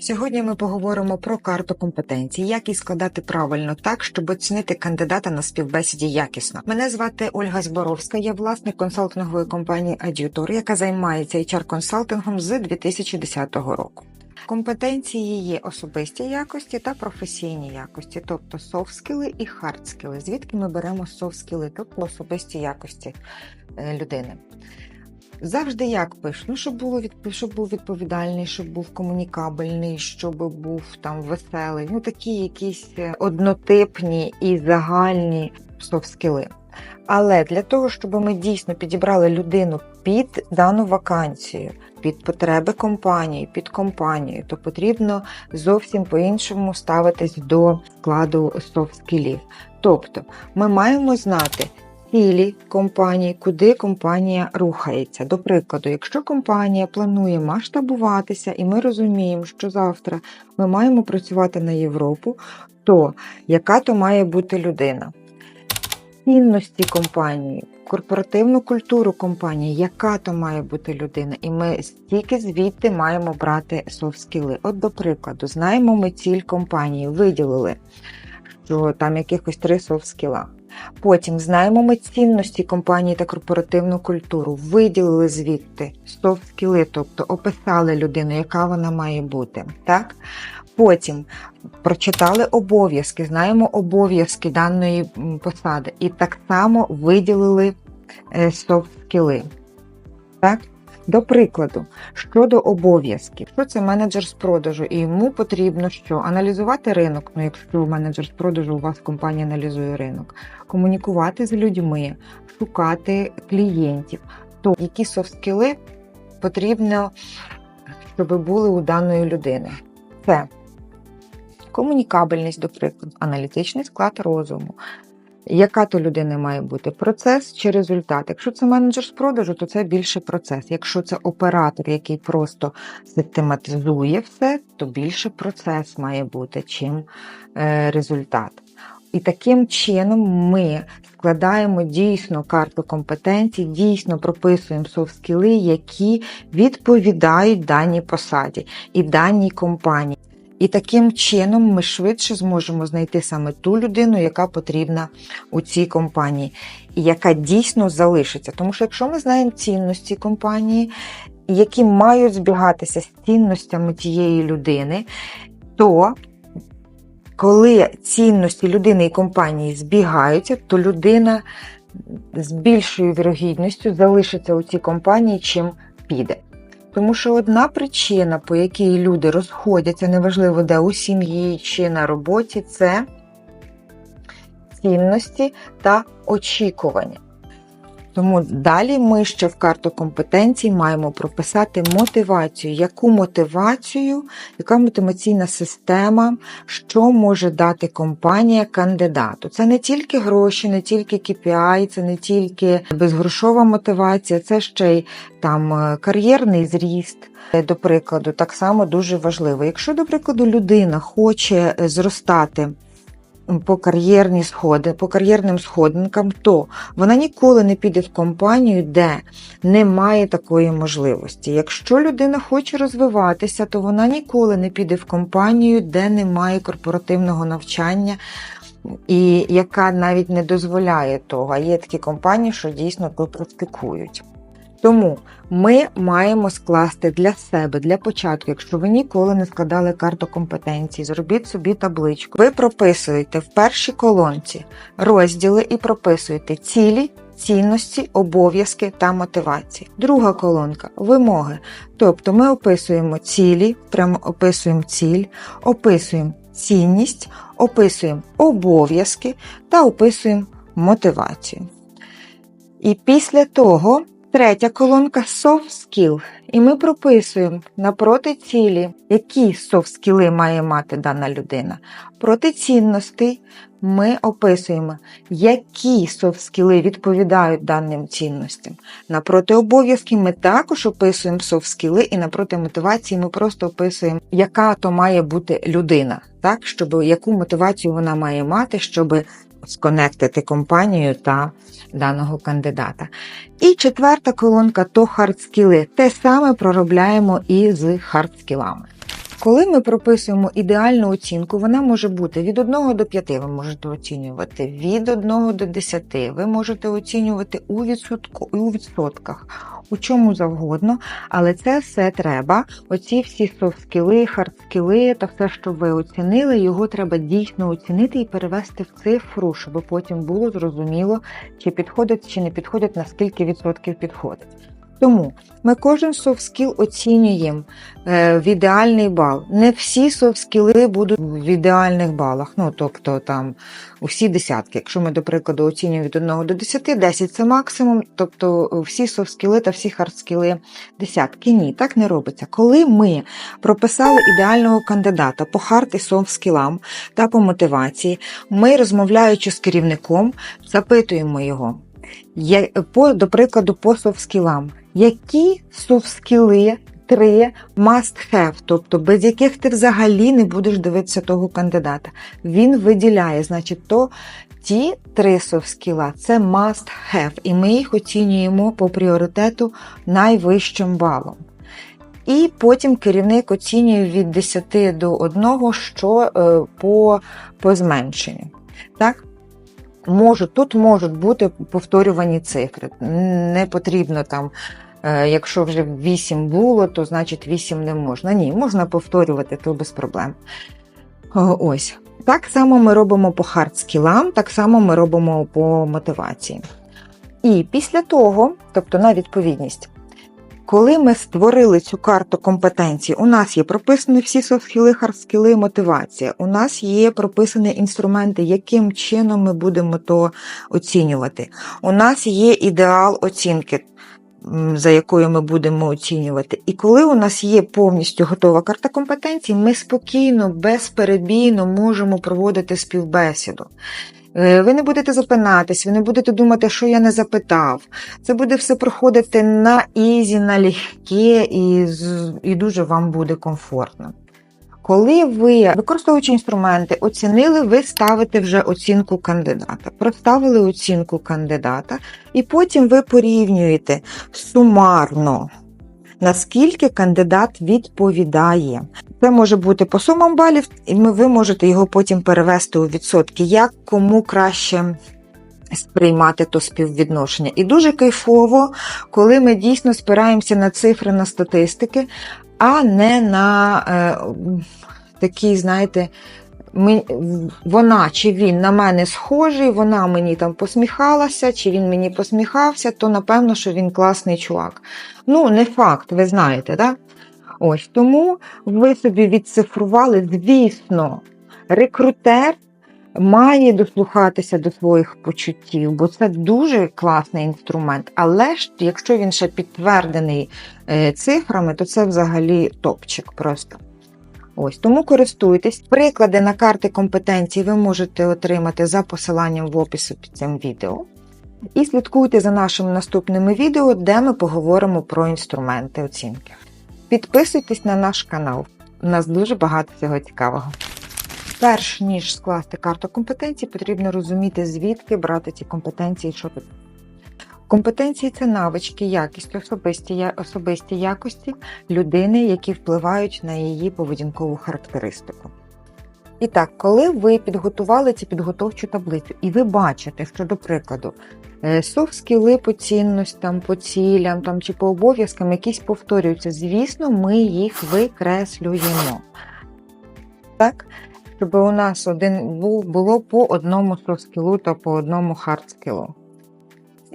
Сьогодні ми поговоримо про карту компетенцій, як її складати правильно так, щоб оцінити кандидата на співбесіді якісно. Мене звати Ольга Зборовська, я власник консалтингової компанії Adjutor, яка займається HR-консалтингом з 2010 року. Компетенції є особисті якості та професійні якості, тобто софт-скіли і хард-скіли. Звідки ми беремо софт-скіли, тобто особисті якості е, людини. Завжди як пишу? Ну, щоб було від... щоб був відповідальний, щоб був комунікабельний, щоб був там веселий. Ну такі якісь е, однотипні і загальні софт-скіли. Але для того, щоб ми дійсно підібрали людину під дану вакансію, під потреби компанії, під компанію, то потрібно зовсім по-іншому ставитись до складу софт-скілів. Тобто ми маємо знати цілі компанії, куди компанія рухається. До прикладу, якщо компанія планує масштабуватися, і ми розуміємо, що завтра ми маємо працювати на Європу, то яка то має бути людина? Цінності компанії, корпоративну культуру компанії, яка то має бути людина, і ми стільки звідти маємо брати софт-скіли. От, до прикладу, знаємо ми ціль компанії, виділили, що там якихось три софт-скіла. Потім знаємо ми цінності компанії та корпоративну культуру, виділили звідти софт-скіли, тобто описали людину, яка вона має бути. Так? Потім прочитали обов'язки, знаємо обов'язки даної посади, і так само виділили е, софт-скіли. Так? До прикладу, щодо обов'язків, що це менеджер з продажу, і йому потрібно що аналізувати ринок. Ну, якщо менеджер з продажу у вас компанія аналізує ринок, комунікувати з людьми, шукати клієнтів, то які софт-скіли потрібно, щоб були у даної людини. Це комунікабельність, до прикладу, аналітичний склад розуму. Яка то людина має бути процес чи результат? Якщо це менеджер з продажу, то це більше процес. Якщо це оператор, який просто систематизує все, то більше процес має бути, чим е, результат. І таким чином ми складаємо дійсно карту компетенцій, дійсно прописуємо софт-скіли, які відповідають даній посаді і даній компанії. І таким чином ми швидше зможемо знайти саме ту людину, яка потрібна у цій компанії, і яка дійсно залишиться. Тому що якщо ми знаємо цінності компанії, які мають збігатися з цінностями тієї людини, то коли цінності людини і компанії збігаються, то людина з більшою вірогідністю залишиться у цій компанії, чим піде. Тому що одна причина, по якій люди розходяться, неважливо де у сім'ї чи на роботі, це цінності та очікування. Тому далі ми ще в карту компетенцій маємо прописати мотивацію, яку мотивацію, яка мотиваційна система, що може дати компанія кандидату. Це не тільки гроші, не тільки KPI, це не тільки безгрошова мотивація, це ще й там е, кар'єрний зріст. Е, До прикладу, так само дуже важливо. Якщо, до прикладу, людина хоче е, зростати по кар'єрні сходи, по кар'єрним сходинкам, то вона ніколи не піде в компанію, де немає такої можливості. Якщо людина хоче розвиватися, то вона ніколи не піде в компанію, де немає корпоративного навчання. І яка навіть не дозволяє того, а є такі компанії, що дійсно практикують. Тому ми маємо скласти для себе, для початку, якщо ви ніколи не складали карту компетенцій, зробіть собі табличку. Ви прописуєте в першій колонці розділи і прописуєте цілі, цінності, обов'язки та мотивації. Друга колонка вимоги. Тобто ми описуємо цілі, прямо описуємо ціль, описуємо цінність, описуємо обов'язки та описуємо мотивацію. І після того Третя колонка soft skill. І ми прописуємо напроти цілі, які soft skills має мати дана людина. Проти цінностей ми описуємо, які soft skills відповідають даним цінностям. Напроти обов'язків ми також описуємо soft skills, і напроти мотивації ми просто описуємо, яка то має бути людина, так? щоб яку мотивацію вона має мати, щоб сконектити компанію та даного кандидата. І четверта колонка то хардскіли. Те саме проробляємо і з хардскілами. Коли ми прописуємо ідеальну оцінку, вона може бути від 1 до 5, ви можете оцінювати, від 1 до 10, ви можете оцінювати у, відсотку, у відсотках, у чому завгодно, але це все треба. Оці всі софт-скіли, хард-скіли та все, що ви оцінили, його треба дійсно оцінити і перевести в цифру, щоб потім було зрозуміло, чи підходить, чи не підходить, на скільки відсотків підходить. Тому ми кожен софт-скіл оцінюємо е, в ідеальний бал. Не всі софт-скіли будуть в ідеальних балах. Ну, тобто там усі десятки. Якщо ми, до прикладу, оцінюємо від 1 до 10, 10 це максимум, тобто всі софт-скіли та всі хард-скіли десятки. Ні, так не робиться. Коли ми прописали ідеального кандидата по хард і софт-скілам та по мотивації, ми, розмовляючи з керівником, запитуємо його. До прикладу, по софт-скілам. Які софт-скіли три must have, тобто без яких ти взагалі не будеш дивитися того кандидата. Він виділяє, значить, то ті три софт-скіла – це must have, і ми їх оцінюємо по пріоритету найвищим балом. І потім керівник оцінює від 10 до 1, що е, по, по зменшенню. Так? Можуть, тут можуть бути повторювані цифри. Не потрібно там, е, якщо вже 8 було, то значить 8 не можна. Ні, можна повторювати, то без проблем. Ось. Так само ми робимо по хардскілам, так само ми робимо по мотивації. І після того, тобто на відповідність, коли ми створили цю карту компетенцій, у нас є прописані всі софт-скіли, хардскіли, мотивація. У нас є прописані інструменти, яким чином ми будемо то оцінювати. У нас є ідеал оцінки, за якою ми будемо оцінювати. І коли у нас є повністю готова карта компетенцій, ми спокійно, безперебійно можемо проводити співбесіду. Е, Ви не будете запинатись, ви не будете думати, що я не запитав. Це буде все проходити на ізі, на легке і, і дуже вам буде комфортно. Коли ви, використовуючи інструменти, оцінили, ви ставите вже оцінку кандидата. Проставили оцінку кандидата, і потім ви порівнюєте сумарно, наскільки кандидат відповідає. Це може бути по сумам балів, і ви можете його потім перевести у відсотки, як кому краще сприймати то співвідношення. І дуже кайфово, коли ми дійсно спираємося на цифри, на статистики, а не на е, такі, знаєте, ми, вона чи він на мене схожий, вона мені там посміхалася, чи він мені посміхався, то напевно, що він класний чувак. Ну, не факт, ви знаєте, так? Ось тому ви собі відцифрували, звісно, рекрутер має дослухатися до своїх почуттів, бо це дуже класний інструмент. Але ж якщо він ще підтвердений е, цифрами, то це взагалі топчик просто. Ось тому користуйтесь. Приклади на карти компетенцій ви можете отримати за посиланням в описі під цим відео. І слідкуйте за нашими наступними відео, де ми поговоримо про інструменти оцінки. Підписуйтесь на наш канал. У нас дуже багато всього цікавого. Перш ніж скласти карту компетенцій, потрібно розуміти, звідки брати ці компетенції, що. Компетенції це навички, якість, особисті, особисті якості людини, які впливають на її поведінкову характеристику. І так, коли ви підготували цю підготовчу таблицю, і ви бачите, що, до прикладу, софт-скіли по цінностям, по цілям там, чи по обов'язкам якісь повторюються, звісно, ми їх викреслюємо. Так? Щоб у нас один було по одному софт-скілу та по одному хард-скілу.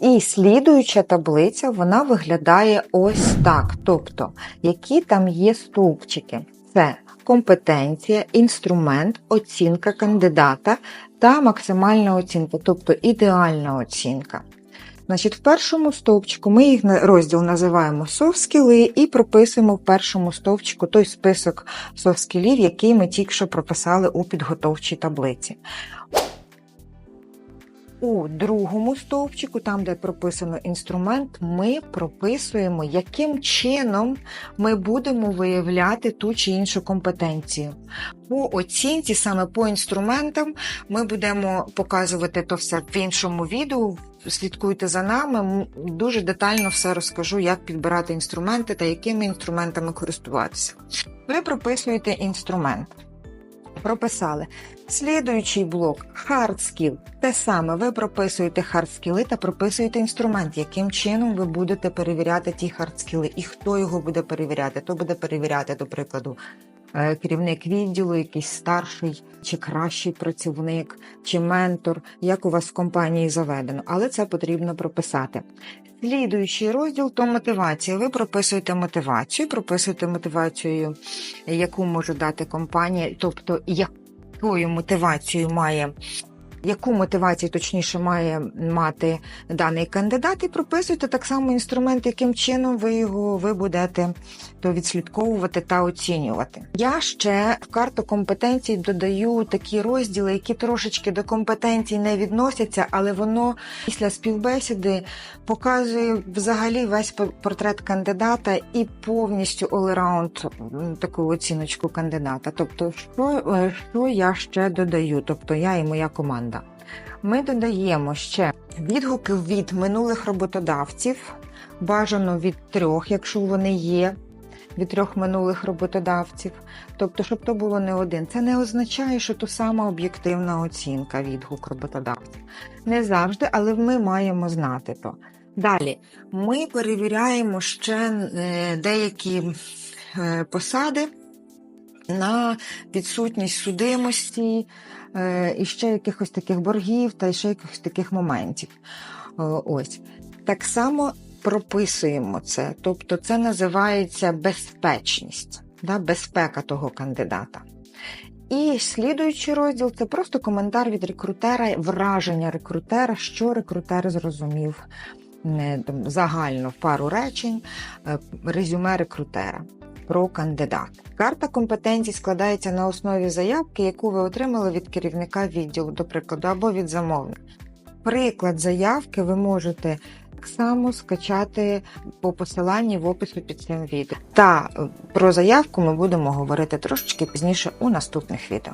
І слідуюча таблиця вона виглядає ось так. Тобто, які там є стовпчики. Це компетенція, інструмент, оцінка кандидата та максимальна оцінка, тобто ідеальна оцінка. Значить, в першому стовпчику ми їх розділ називаємо софт-скіли і прописуємо в першому стовпчику той список софт-скілів, який ми тільки що прописали у підготовчій таблиці. У другому стовпчику, там, де прописано інструмент, ми прописуємо, яким чином ми будемо виявляти ту чи іншу компетенцію. По оцінці, саме по інструментам, ми будемо показувати то все в іншому відео, слідкуйте за нами. Дуже детально все розкажу, як підбирати інструменти та якими інструментами користуватися. Ви прописуєте інструмент. Прописали. Слідуючий блок Hard Skill. Те саме, ви прописуєте hard skill та прописуєте інструмент, яким чином ви будете перевіряти ті hard skill і хто його буде перевіряти. То буде перевіряти, до прикладу, керівник відділу, якийсь старший чи кращий працівник, чи ментор, як у вас в компанії заведено, але це потрібно прописати. Слідуючий розділ то мотивація. Ви прописуєте мотивацію, прописуєте мотивацію, яку може дати компанія, тобто якою мотивацією має. Яку мотивацію точніше має мати даний кандидат, і прописуйте так само інструмент, яким чином ви його ви будете то відслідковувати та оцінювати. Я ще в карту компетенцій додаю такі розділи, які трошечки до компетенцій не відносяться, але воно після співбесіди показує взагалі весь портрет кандидата і повністю all-around таку оціночку кандидата. Тобто, що, е, що я ще додаю? Тобто я і моя команда. Ми додаємо ще відгуки від минулих роботодавців, бажано від трьох, якщо вони є. Від трьох минулих роботодавців, тобто, щоб то було не один. Це не означає, що то сама об'єктивна оцінка відгук роботодавців. Не завжди, але ми маємо знати то. Далі ми перевіряємо ще е, деякі е, посади на відсутність судимості е, і ще якихось таких боргів та ще якихось таких моментів. Е, Ось так само прописуємо це, тобто це називається безпечність, да, безпека того кандидата. І слідуючий розділ це просто коментар від рекрутера, враження рекрутера, що рекрутер зрозумів не, загально пару речень, е, резюме рекрутера про кандидата. Карта компетенцій складається на основі заявки, яку ви отримали від керівника відділу, до прикладу, або від замовника. Приклад заявки ви можете так само скачати по посиланні в описі під цим відео. Та про заявку ми будемо говорити трошечки пізніше у наступних відео.